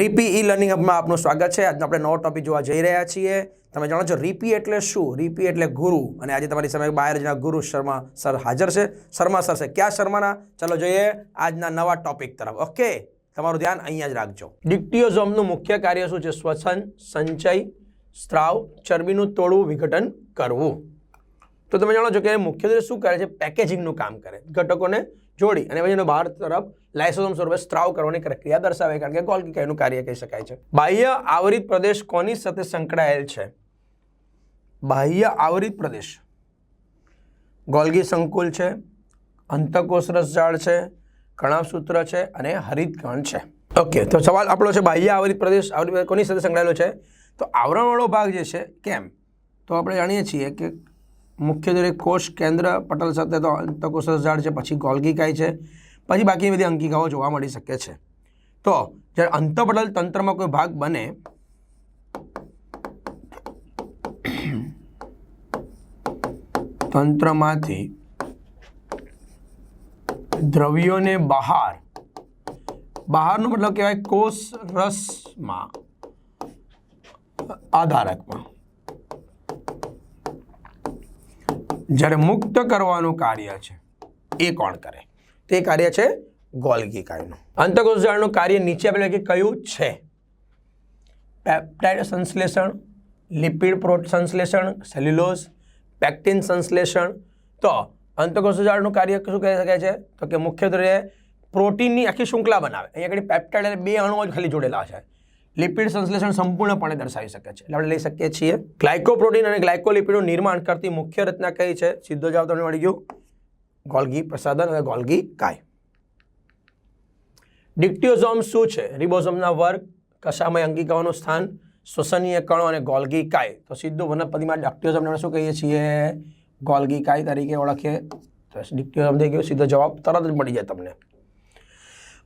રીપી e learning હબમાં આપનું સ્વાગત છે. આજનો આપણે નવો ટોપિક જોવા જઈ રહ્યા છીએ. તમે જાણો છો, રીપી એટલે શું? રીપી એટલે ગુરુ. અને આજે તમારી સામે બાયરજના ગુરુ શર્મા સર હાજર છે. શર્મા સર છે. ક્યાં શર્માના? ચાલો જોઈએ આજના નવા ટોપિક તરફ. ઓકે તમારું ધ્યાન અહીંયા જ રાખજો. ડિક્ટિયોઝોમનું મુખ્ય કાર્ય શું છે? શ્વસન, સંચય, સ્ત્રાવ, ચરબીનું તોડવું, વિઘટન કરવું. તો તમે જાણો છો કે મુખ્યત્વે શું કરે છે? પેકેજિંગનું કામ કરે. ઘટકોને જોડી અને પછી એનો બહાર તરફ લાઇસોસોમ સ્વરૂપે સ્ત્રાવ કરવાની પ્રક્રિયા દર્શાવે કારણ કે ગોલ્ગી એનું કાર્ય કહી શકાય છે. બાહ્ય આવરિત પ્રદેશ કોની સાથે સંકળાયેલ છે? બાહ્ય આવરિત પ્રદેશ. ગોલગી સંકુલ છે અંતકોષ રસજાળ છે કણાવસૂત્ર છે અને હરિતકણ છે. ઓકે તો સવાલ આપણો છે બાહ્ય આવરિત પ્રદેશ આવરિત કોની સાથે સંકળાયેલો છે? તો આવરણવાળો ભાગ જે છે, કેમ? તો આપણે જાણીએ છીએ કે મુખ્યત્વે કોષ, કેન્દ્ર, પટલ સાથે તો અંતકોષ ઝાડ છે, પછી ગોલ્ગીકાય છે. પછી બાકી બધી અંકિકાઓ જોવા મળી શકે છે. તો, જ્યારે અંતપટલ તંત્રમાં કોઈ ભાગ બને, તંત્રમાંથી દ્રવ્યોને બહાર, બહારનો મતલબ કહેવાય કોષ રસમાં, આધારકમાં. જ્યારે મુક્ત કરવાનું કાર્ય છે, એ કોણ કરે? તે કાર્ય છે ગોલગી કાયનું અંતકોષ જાળનું કાર્ય નીચે આપેલું કે કયું છે? પેપ્ટાઇડ સંશ્લેષણ, લિપિડ પ્રોટ સંશ્લેષણ, સેલ્યુલોઝ, પેક્ટિન સંશ્લેષણ. તો અંતકોષ જાળનું કાર્ય શું કહી શકાય છે? તો કે મુખ્યત્વે પ્રોટીનની આખી શૃંખલા બનાવે. અહીંયા આગળ પેપ્ટાઇડ અને બે અણુઓ જ ખાલી જોડેલા છે. લિપિડ સંશ્લેષણ સંપૂર્ણપણે દર્શાવી શકે છે. એટલે આપણે લઈ શકીએ છીએ. ગ્લાયકોપ્રોટીન અને ગ્લાયકોલિપિડનું નિર્માણ કરતી મુખ્ય રચના કઈ છે? સીધો જવાબ તમને મળી ગયો. ગોલ્ગી પ્રસાદન અને ગોલ્ગી કાય. ડિક્ટિયોઝોમ શું છે? રિબોઝોમના વર્ગ, કશામય અંગિકાઓનું સ્થાન, શ્વસનીય કણો અને ગોલ્ગી કાય. તો સીધું વનસ્પતિમાં ડિક્ટિયોઝોમને આપણે શું કહીએ છીએ? ગોલ્ગી કાય તરીકે ઓળખીએ. તો ડિક્ટિયોઝોમ થઈ ગયો. સીધો જવાબ તરત જ મળી જાય તમને.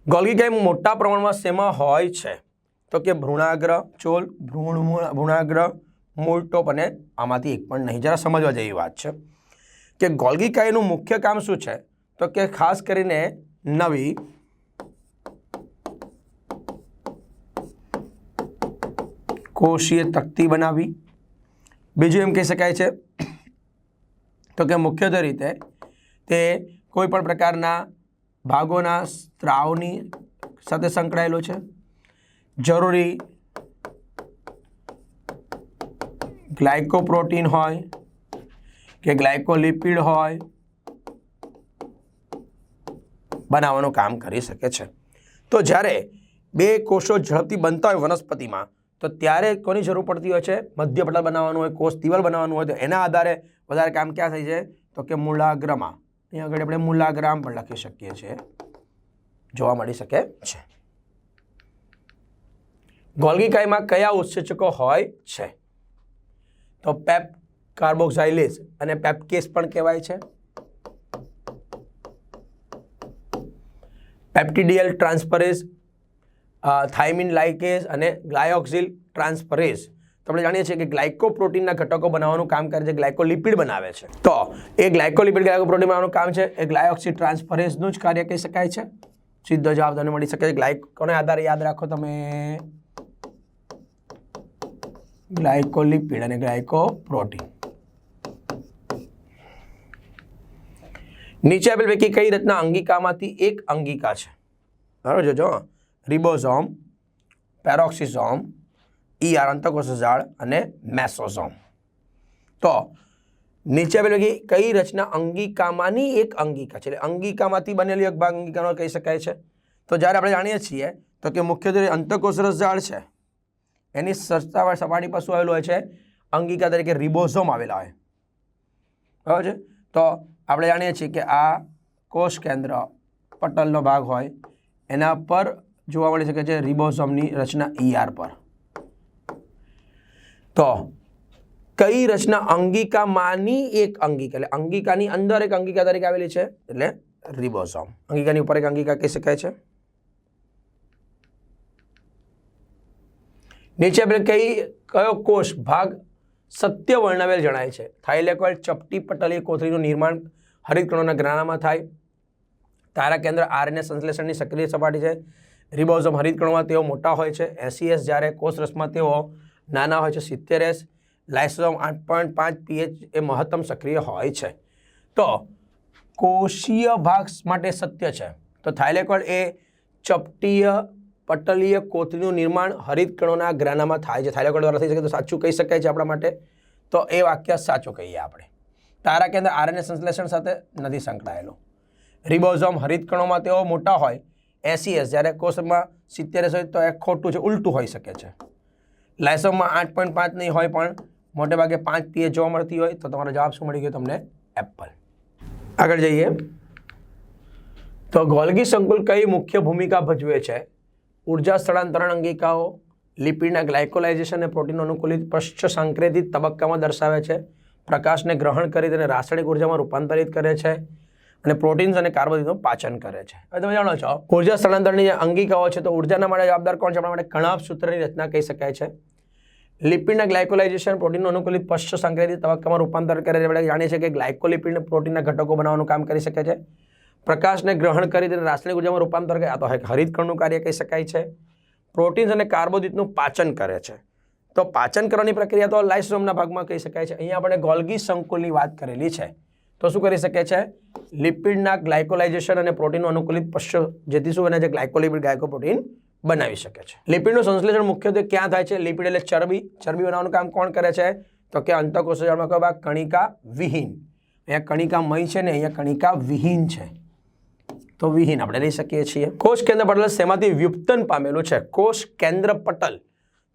ગોલ્ગી કાય મોટા પ્રમાણમાં શેમાં હોય છે? તો કે ભ્રૂણાગ્ર, ચોલ, ભ્રૂણ ભ્રૂણાગ્ર, મૂળ, ટોપ અને આમાંથી એક પણ નહીં. જરા સમજવા જેવી વાત છે. કે ગોલ્ગી કાયનું મુખ્ય કામ શું છે? તો કે ખાસ કરીને નવી કોષીય તકતી બનાવી. બીજું એમ કહી શકાય છે તો કે મુખ્યત્વે રીતે તે કોઈ પણ પ્રકારના ભાગોના સ્ત્રાવની સાથે સંકળાયેલો છે. જરૂરી ગ્લાયકોપ્રોટીન હોય કે ગ્લાયકોલિપિડ હોય, બનાવવાનું કામ કરી શકે છે. તો જ્યારે બે કોષો ઝડપથી બનતા હોય વનસ્પતિમાં, તો ત્યારે કોની જરૂર પડતી હોય છે? મધ્ય પટલ બનાવવાનું હોય, કોષ દિવાલ બનાવવાનું હોય, તો એના આધારે વધારે કામ ક્યાં થઈ છે? તો કે મૂલાગ્રમાં અહીં આગળ આપણે મૂલાગ્રામ પણ લખી શકીએ છીએ. જોવા મળી શકે છે. ગોલ્ગી કાયમાં કયા ઉત્સેચકો હોય છે? તો પેપ કાર્બોક્સાઇલેઝ અને પેપકેસ પણ કહેવાય છે. પેપ્ટિડિયલ ટ્રાન્સફરેઝ થાઇમિન લાઇકેઝ અને ગ્લાયોક્સિલ ટ્રાન્સફરેસ તો આપણે જાણીએ છીએ કે ગ્લાયકોપ્રોટીનના ઘટકો બનાવવાનું કામ કરે છે, ગ્લાયકોલિપિડ બનાવે છે. તો એ ગ્લાયકોલિપિડ, ગ્લાયકોપ્રોટીન બનાવવાનું કામ છે, એ ગ્લાયોક્સિલ ટ્રાન્સફરેસનું જ કાર્ય કહી શકાય છે. સીધો જવાબ તમને મળી શકે છે. ગ્લાયકોને આધારે યાદ રાખો તમે. ગ્લાયકોલિપિડ અને ગ્લાયકોપ્રોટીન. નીચે આપેલ પૈકી કઈ રચના અંગિકામાંથી એક અંગિકા છે? બરાબર જોજો રિબોઝોમ, પેરોક્સિઝોમ ઈઆર અંતકોષ જાળ અને મેસોઝોમ. તો, નીચે આપેલ પૈકી કઈ રચના અંગિકામાંની એક અંગિકા છે? એટલે અંગિકામાંથી બનેલી એક ભાગ અંગિકાનો કહી શકાય છે. તો જ્યારે આપણે જાણીએ છીએ, તો કે મુખ્યત્વે અંતકોષરસ ઝાડ છે. એની સસ્તા સપાટી પર શું આવેલું હોય છે? અંગિકા તરીકે રિબોઝોમ આવેલા હોય. બરાબર છે? તો આપણે જાણીએ છીએ કે આ કોષ કેન્દ્ર પટલનો ભાગ હોય, એના પર જોવા મળી શકે છે રિબોઝોમની રચના ઈઆર પર. તો કઈ રચના અંગિકામાંની એક અંગિકા, એટલે અંગિકાની અંદર એક અંગિકા તરીકે આવેલી છે, એટલે રિબોઝોમ અંગિકાની ઉપર એક અંગિકા કહી શકાય છે. નીચે આપણે કઈ કયો કોષ ભાગ સત્ય વર્ણવેલ જણાય છે? થાઇલેકોઇડ ચપટી પટલી કોથળીનું નિર્માણ હરિતકણોના ગ્રાણામાં થાય. તારા કેન્દ્ર આરએનએ સંશ્લેષણની સક્રિય સપાટી છે. રિબોઝમ હરિતકણોમાં તેઓ મોટા હોય છે. એસીએસ જ્યારે કોષરસમાં તેઓ નાના હોય છે, સિત્તેર એસ. લાઇસોઝોમ આઠ પોઈન્ટ પાંચ પીએચ એ મહત્તમ સક્રિય હોય છે. તો કોષીય ભાગ માટે સત્ય છે. તો થાઇલેકોઇડ એ ચપટીય પટલીય કોથળીનું નિર્માણ હરિતકણોના ગ્રાનામાં થાય છે. થાઇલેકોઇડ દ્વારા થઈ શકે તો સાચું કહી શકાય છે આપણા માટે. તો એ વાક્ય સાચું કહીએ આપણે. તારા કેન્દ્ર આરએનએ સંશ્લેષણ સાથે નથી સંકળાયેલું. રિબોઝોમ હરિતકણોમાં તેઓ મોટા હોય એસીએસ જ્યારે કોષમાં સિત્તેર હોય તો એ ખોટું છે, ઉલટું હોઈ શકે છે. લાયસોમમાં આઠ પોઈન્ટ પાંચ નહીં હોય પણ મોટે ભાગે પાંચ પીએ જોવા મળતી હોય તો તમારો જવાબ શું મળી ગયો તમને? એપલ. આગળ જઈએ. તો ગોલગી સંકુલ કઈ મુખ્ય ભૂમિકા ભજવે છે? ઊર્જા સ્થળાંતરણ અંગિકાઓ, લિપિડના ગ્લાયકોલાઇઝેશન અને પ્રોટીન અનુકૂલિત પશ્ચ સંક્રેતિત તબક્કામાં દર્શાવે છે. પ્રકાશને ગ્રહણ કરી તેને રાસાયણિક ઉર્જામાં રૂપાંતરિત કરે છે અને પ્રોટીન્સ અને કાર્બોદિતનું પાચન કરે છે. હવે તમે જાણો છો, ઊર્જા સ્થળાંતરની અંગિકાઓ છે તો ઉર્જાના માટે જવાબદાર કોણ છે? આપણા માટે કણાભ સૂત્રની રચના કહી શકાય છે. લિપિડના ગ્લાયકોલાઇઝેશન પ્રોટીનનું અનુકૂલિત પશ્ચ સંક્રેતિત તબક્કામાં રૂપાંતર કરે છે. આપણે જાણીએ છીએ કે ગ્લાયકોલિપિડને પ્રોટીનના ઘટકો બનાવવાનું કામ કરી શકે છે. પ્રકાશને ગ્રહણ કરી તેને રાસાયણિક ઉર્જામાં રૂપાંતર કરે. આ તો હરિતકણનું કાર્ય કહી શકાય છે. પ્રોટીન્સ અને કાર્બોદિતનું પાચન કરે છે. તો પાચન કરવાની પ્રક્રિયા તો લાઇસોમના ભાગમાં કહી શકાય છે. અહીંયા આપણે ગોલ્ગી સંકુલની વાત કરેલી છે. તો શું કરી શકે છે? લિપિડના ગ્લાયકોલાઇઝેશન અને પ્રોટીનનું અનુકૂલિત પશ્ચ જેથી શું બને છે? ગ્લાયકોલિપિડ ગ્લાયકોપ્રોટીન બનાવી શકે છે. લિપિડનું સંશ્લેષણ મુખ્યત્વે ક્યાં થાય છે? લિપિડ એટલે ચરબી. ચરબી બનાવવાનું કામ કોણ કરે છે? તો કે અંતકોષજાળમાં કયો ભાગ કણિકા વિહીન. અહીંયા કણિકા મય છે ને અહીંયા કણિકા વિહીન છે. તો વિહીન આપણે લઈ શકીએ છીએ. કોષ કેન્દ્ર પટલ શેમાંથી વ્યુપ્તન પામેલું છે? કોષ કેન્દ્ર પટલ.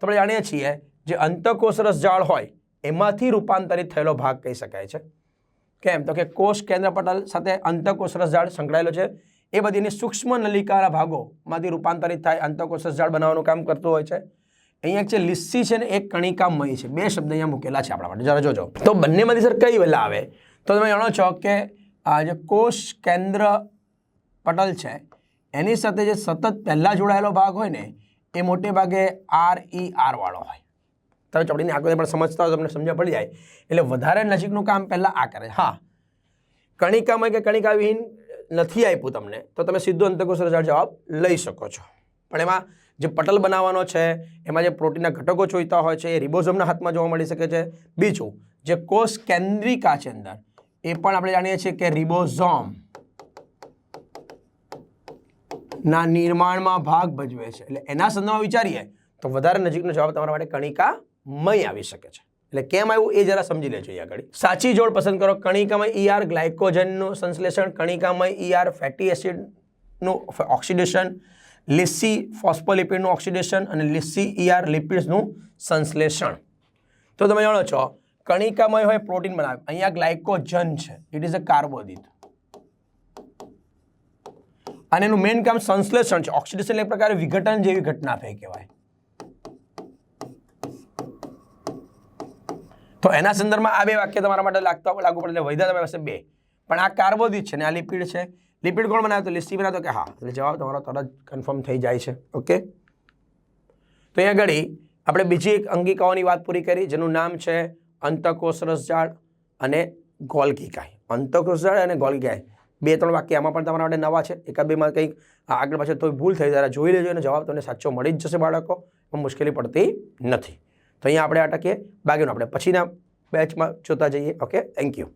તો આપણે જાણીએ છીએ જે અંતકોષરસ જાળ હોય, એમાંથી રૂપાંતરિત થયેલો ભાગ કહી શકાય છે. કેમ? તો કે કોષ કેન્દ્ર પટલ સાથે અંતકોષરસ જાળ સંકળાયેલો છે. એ બધીની સૂક્ષ્મ નલિકાના ભાગોમાંથી રૂપાંતરિત થાય, અંતકોષરસ જાળ બનાવવાનું કામ કરતું હોય છે. અહીંયા એક છે લિસ્સી છે ને એક કણિકામય છે. બે શબ્દ અહીંયા મૂકેલા છે આપણા માટે. જરા જોજો. તો બંનેમાંથી સર કઈ વહેલા આવે? તો તમે જાણો છો કે આ જે કોષ કેન્દ્ર પટલ છે. એની સાથે જે સતત પહેલાં જોડાયેલો ભાગ હોય ને, એ મોટે ભાગે આર ઈ આર વાળો હોય. તમે ચોપડીની આકૃતિ પણ સમજતા હોય તમને સમજણ પડી જાય. એટલે વધારે નજીકનું કામ પહેલાં આ કરે. હા. કણિકામાં કે કણિકા વિહીન નથી આપ્યું તમને, તો તમે સીધો અંતકોષ જવાબ લઈ શકો છો. પણ એમાં જે પટલ બનાવવાનો છે, એમાં જે પ્રોટીનના ઘટકો જોઈતા હોય છે, એ રિબોઝોમના હાથમાં જોવા મળી શકે છે. બીજું, જે કોષ કેન્દ્રિકા છે અંદર, એ પણ આપણે જાણીએ છીએ કે રિબોઝોમ. ના નિર્માણમાં ભાગ ભજવે છે. એટલે એના સંદર્ભમાં વિચારીએ તો વધારે નજીકનો જવાબ તમારા માટે કણિકામય આવી શકે છે. એટલે કેમ આવ્યું એ જરા સમજી લેજો અહીંયા આગળ. સાચી જોડ પસંદ કરો. કણિકામય ઈઆર ગ્લાયકોજનનું સંશ્લેષણ, કણિકામય ઈઆર ફેટી એસિડનું ઓક્સિડેશન લિસ્સી ફોસ્ફોલિપિડનું ઓક્સિડેશન અને લિસ્સી ઈઆર લિપિડ્સનું સંશ્લેષણ. તો તમે જાણો છો, કણિકામય હોય, પ્રોટીન બનાવે. અહીંયા ગ્લાયકોજન છે. ઇટ ઇઝ અ કાર્બોદિત અને એનું મેઇન કામ સંશ્લેષણ છે. ઓક્સિડેશન એક પ્રકારે વિઘટન જેવી ઘટના થઈ કહેવાય. તો એના સંદર્ભમાં આ બે વાક્ય તમારા માટે લાગતા લાગુ પડે એટલે વૈધા તમારી બે. પણ આ કાર્બોદિત છે ને, આ લિપિડ છે. લિપિડ કોણ બનાવે? તો લિસ્ટી બનાવે કે હા, એટલે જવાબ તમારો તરત કન્ફર્મ થઈ જાય છે. ઓકે તો અહીંયા ઘડી આપણે બીજી એક અંગિકાઓની વાત પૂરી કરી, જેનું નામ છે અંતકોષ રસજાળ અને ગોલ્ગીકાય અંતકોષ જાળ અને ગોલ્ગીકાય બે ત્રણ વાક્ય આમાં પણ તમારા માટે નવા છે. એકાદ બેમાં કંઈક આગળ પાછળ તો ભૂલ થઈ જાય જોઈ લેજો અને જવાબ તમને સાચો મળી જ જશે બાળકો. એમાં મુશ્કેલી પડતી નથી. તો અહીંયા આપણે અટકીએ બાકીનું આપણે પછીના બેચમાં જોતા જઈએ. Okay thank you